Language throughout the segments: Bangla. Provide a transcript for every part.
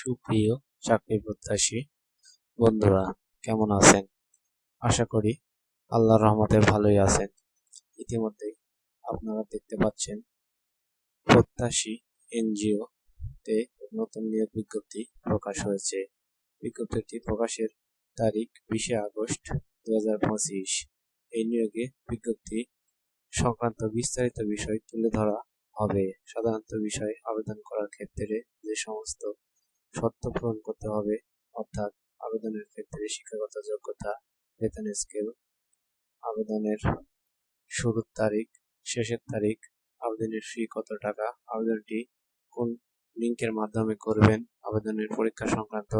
সুপ্রিয় চাকরি প্রত্যাশী বন্ধুরা, কেমন আছেন? আশা করি আল্লাহর রহমতে ভালোই আছেন। ইতিমধ্যে আপনারা দেখতে পাচ্ছেন, প্রত্যাশী এনজিও তে নতুন নিয়োগ বিজ্ঞপ্তি প্রকাশ হয়েছে। বিজ্ঞপ্তিটি প্রকাশের তারিখ বিশে আগস্ট দুহাজার পঁচিশ। এই নিয়োগে বিজ্ঞপ্তি সংক্রান্ত বিস্তারিত বিষয় তুলে ধরা হবে। সাধারণত বিষয় আবেদন করার ক্ষেত্রে যে সমস্ত শর্ত পূরণ করতে হবে। অর্থাৎ আবেদনের ক্ষেত্রে শিক্ষাগত যোগ্যতা বেতন স্কেল আবেদনের শুরুর তারিখ, শেষের তারিখ, আবেদনের ফি কত টাকা, আবেদনটি কোন লিঙ্কের মাধ্যমে করবেন, আবেদনের পরীক্ষা সংক্রান্ত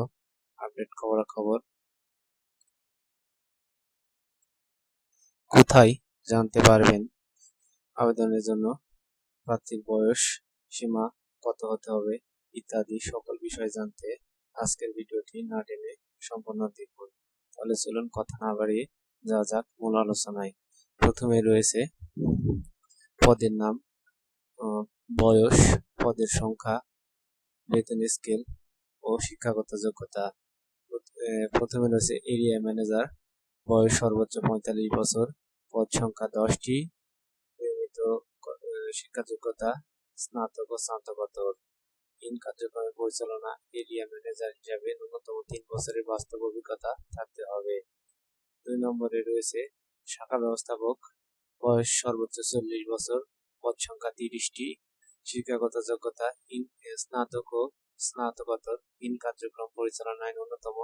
আপডেট খবরাখবর কোথায় জানতে পারবেন, আবেদনের জন্য প্রার্থীর বয়স, সীমা কত হতে হবে ইত্যাদি সকল বিষয় জানতে আজকের ভিডিওটি না টেনে সম্পূর্ণ দেখুন। তাহলে চলুন কথা না বাড়িয়ে যা যাক মূল আলোচনায়। প্রথমে রয়েছে পদের নাম বয়স, পদের সংখ্যা, বেতন স্কেল ও শিক্ষাগত যোগ্যতা। প্রথমে রয়েছে এরিয়া ম্যানেজার, বয়স সর্বোচ্চ পঁয়তাল্লিশ বছর, পদ সংখ্যা দশটি, নিয়মিত শিক্ষা যোগ্যতা, স্নাতক ও স্নাতকোত্তর। ইন কার্যক্রমের পরিচালনা, এরিয়া ম্যানেজার হিসাবে ন্যূনতম তিন বছরের বাস্তব অভিজ্ঞতা থাকতে হবে। দুই নম্বরে রয়েছে শাখা ব্যবস্থাপক, বয়স সর্বোচ্চ চল্লিশ বছর, পদ সংখ্যা তিরিশটি, শিক্ষাগত যোগ্যতা, ইন স্নাতক ও স্নাতকোত্তর, ইন কার্যক্রম পরিচালনায় ন্যূনতম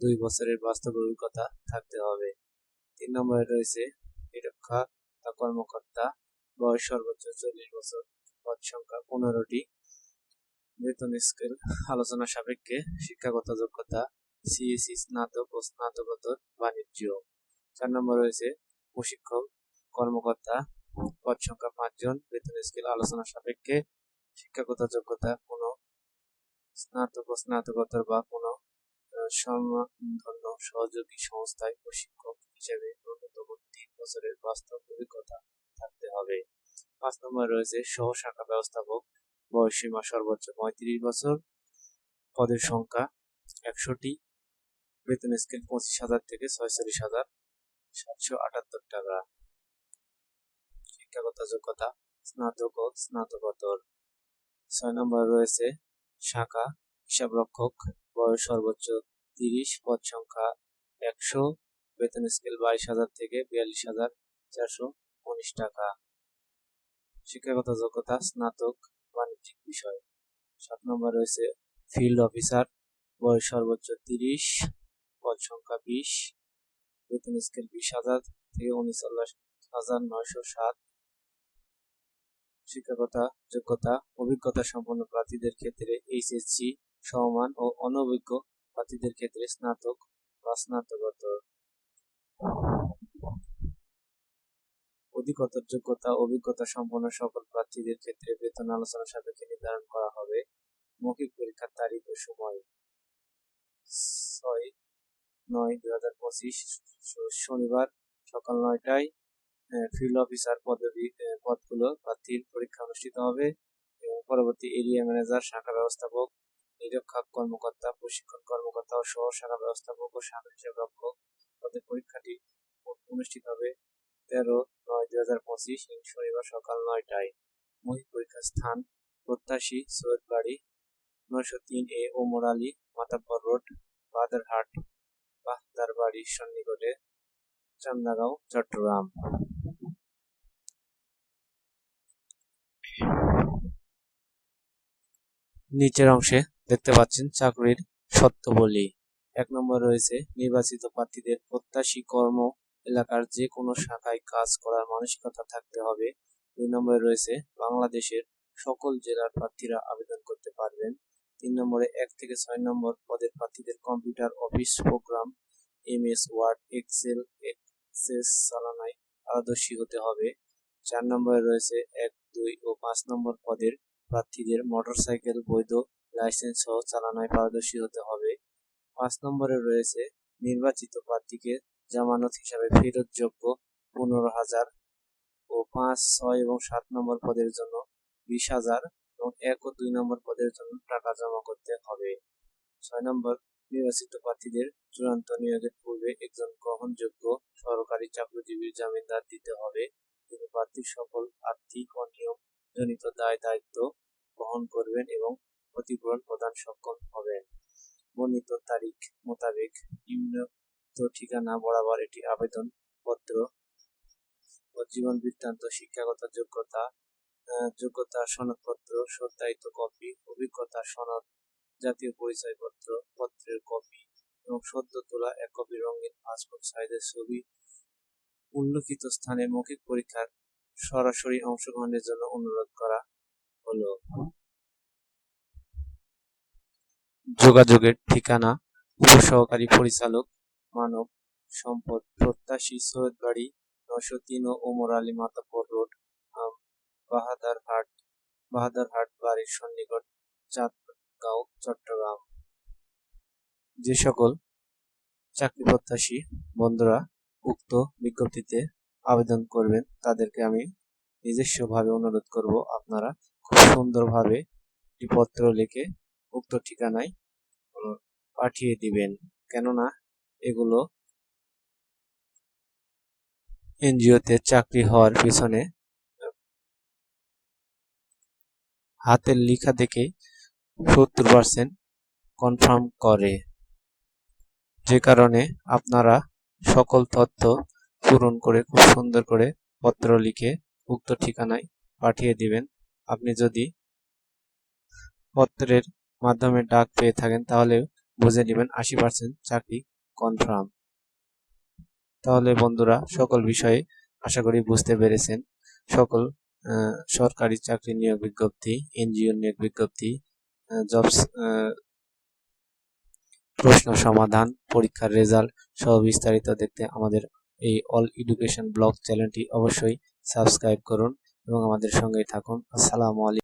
দুই বছরের বাস্তব অভিজ্ঞতা থাকতে হবে। তিন নম্বরে রয়েছে নিরক্ষা, কর্মকর্তা, বয়স সর্বোচ্চ চল্লিশ বছর, পদ সংখ্যা পনেরোটি বেতন স্কেল আলোচনা সাপেক্ষে শিক্ষাগত যোগ্যতা সিএসি স্নাতক ও স্নাতকোত্তর বাণিজ্য। চার নম্বর রয়েছে প্রশিক্ষক, কর্মকর্তা, পদ সংখ্যা পাঁচজন বেতন স্কেল আলোচনা সাপেক্ষে শিক্ষাগত যোগ্যতা কোনো স্নাতক ও স্নাতকোত্তর বা কোনো সম্মানধন্য সহযোগী সংস্থায় প্রশিক্ষক হিসেবে ন্যূনতম তিন বছরের বাস্তব অভিজ্ঞতা থাকতে হবে। পাঁচ নম্বর রয়েছে সহ শাখা ব্যবস্থাপক বয়সীমা সর্বোচ্চ পঁয়ত্রিশ বছর। পদের সংখ্যা একশোটি। বেতন স্কেল পঁচিশ হাজার থেকে ছয়চল্লিশ হাজার সাতশো আটাত্তর টাকা। শিক্ষাগত যোগ্যতা স্নাতক ও স্নাতকোত্তর। ছয় নম্বর রয়েছে শাখা হিসাবরক্ষক। বয়স সর্বোচ্চ তিরিশ। পদ সংখ্যা একশো। বেতন স্কেল বাইশ হাজার থেকে বিয়াল্লিশ হাজার চারশো উনিশ টাকা। শিক্ষাগত যোগ্যতা স্নাতক বাণিজ্যিক বিষয়। সাত নম্বর রয়েছে ফিল্ড অফিসার বয়স সর্বোচ্চ তিরিশ, পদ সংখ্যা বিশ, বেতন স্কেল বিশ হাজার থেকে উনচল্লিশ হাজার নয়শো সাত। শিক্ষাগত যোগ্যতা, অভিজ্ঞতা সম্পন্ন প্রার্থীদের ক্ষেত্রে এইচএসসি সমমান ও অনভিজ্ঞ প্রার্থীদের ক্ষেত্রে স্নাতক বা স্নাতকোত্তর। অধিকতর যোগ্যতা, অভিজ্ঞতা সম্পন্ন সকল প্রার্থীদের ক্ষেত্রে বেতন আলোচনা সাপেক্ষে নির্ধারণ করা হবে। মৌখিক পরীক্ষার তারিখ ও সময় ছয় নয় দুই হাজার পঁচিশ শনিবার সকাল নয়টায় ফিল্ড অফিসার পদবি পদগুলো প্রার্থীর পরীক্ষা অনুষ্ঠিত হবে এবং পরবর্তী এরিয়া ম্যানেজার শাখা ব্যবস্থাপক, নিরীক্ষক, কর্মকর্তা, প্রশিক্ষণ কর্মকর্তা ও সহ শাখা ব্যবস্থাপক ও শাখা হিসাব রক্ষক পদের পরীক্ষাটি অনুষ্ঠিত হবে তেরো নয় দুই হাজার পঁচিশ শনিবার সকাল নয়টায় মহিলা পরীক্ষার স্থান প্রত্যাশী সৈয়দ বাড়ি নয়শো তিন এ ওমর আলী মাতাব্বর রোড, বাদারহাট বাহদার বাড়ির সন্নিকটে, চান্দাগাঁও, চট্টগ্রাম। নিচের অংশে দেখতে পাচ্ছেন চাকরির সত্যবলী এক নম্বর রয়েছে নির্বাচিত প্রার্থীদের প্রত্যাশী কর্ম এলাকার যে কোনো শাখায় কাজ করার মানসিকতা থাকতে হবে। দুই নম্বরে রয়েছে বাংলাদেশের সকল জেলার প্রার্থীরা আবেদন করতে পারবেন। তিন নম্বরে এক থেকে ছয় নম্বর পদের প্রার্থীদের computer office program M S word, excel, access চালানায় পারদর্শী হতে হবে। চার নম্বরে রয়েছে এক, দুই ও পাঁচ নম্বর পদের প্রার্থীদের মোটরসাইকেল, বৈধ লাইসেন্স সহ চালানায় পারদর্শী হতে হবে। পাঁচ নম্বরে রয়েছে নির্বাচিত প্রার্থীকে জামানত হিসাবে ফেরতযোগ্য পনেরো হাজার ও পাঁচ, ছয় এবং সাত নম্বর পদের জন্য বিশ হাজার এবং এক ও দুই নম্বর পদের জন্য টাকা জমা করতে হবে। ছয় নম্বর, নির্বাচিত প্রার্থীদের চূড়ান্ত নিয়োগের পূর্বে একজন গ্রহণযোগ্য সরকারি চাকরিজীবীর জামিনদার দিতে হবে। তিনি প্রার্থীর সকল আর্থিক অনিয়ম জনিত দায় দায়িত্ব বহন করবেন এবং ক্ষতিপূরণ প্রদান সক্ষম হবেন। বর্ণিত তারিখ মোতাবেক ঠিকানা বরাবর এটি আবেদন পত্র ও জীবন বৃত্তান্ত, শিক্ষাগত যোগ্যতা যোগ্যতা সনদপত্র সত্যায়িত কপি, অভিজ্ঞতা সনদ, জাতীয় পরিচয়পত্র, পত্রের কপি এবং সদ্য তোলা এক কপি রঙিন পাসপোর্ট সাইজের ছবি, উল্লেখিত স্থানে মৌখিক পরীক্ষার সরাসরি অংশগ্রহণের জন্য অনুরোধ করা হলো। যোগাযোগের ঠিকানা, উপসহকারী পরিচালক মানব সম্পদ প্রত্যাশী সৈয়দ বাড়ি নয়শো তিন ওমর আলী মাতাপুর রোড বাহাদারহাট বাহাদারহাট বাড়ির সন্নিকট, চাঁদগাঁও, চট্টগ্রাম। যে সকল চাকরি প্রত্যাশী বন্ধুরা উক্ত বিজ্ঞপ্তিতে আবেদন করবেন, তাদেরকে আমি নিজস্বভাবে অনুরোধ করব, আপনারা খুব সুন্দরভাবে একটি পত্র লিখে উক্ত ঠিকানায় পাঠিয়ে দিবেন। কেননা এগুলো এনজিওতে চাকরি হওয়ার পিছনে হাতের লেখা দেখে সত্তর পার্সেন্ট কনফার্ম করে। যে কারণে আপনারা সকল তথ্য পূরণ করে, খুব সুন্দর করে পত্র লিখে উক্ত ঠিকানায় পাঠিয়ে দিবেন। আপনি যদি পত্রের মাধ্যমে ডাক পেয়ে থাকেন, তাহলে বুঝে নেবেন আশি পার্সেন্ট চাকরি কনফার্ম তাহলে বন্ধুরা, সকল বিষয়ে আশা করি বুঝতে পেরেছেন। সকল সরকারি চাকরি নিয়োগ বিজ্ঞপ্তি, এনজিও নিয়োগ বিজ্ঞপ্তি জবস প্রশ্ন সমাধান, পরীক্ষার রেজাল্ট সহ বিস্তারিত দেখতে আমাদের এই অল এডুকেশন ব্লগ চ্যানেলটি অবশ্যই সাবস্ক্রাইব করুন এবং আমাদের সঙ্গেই থাকুন। আসসালামু আলাইকুম।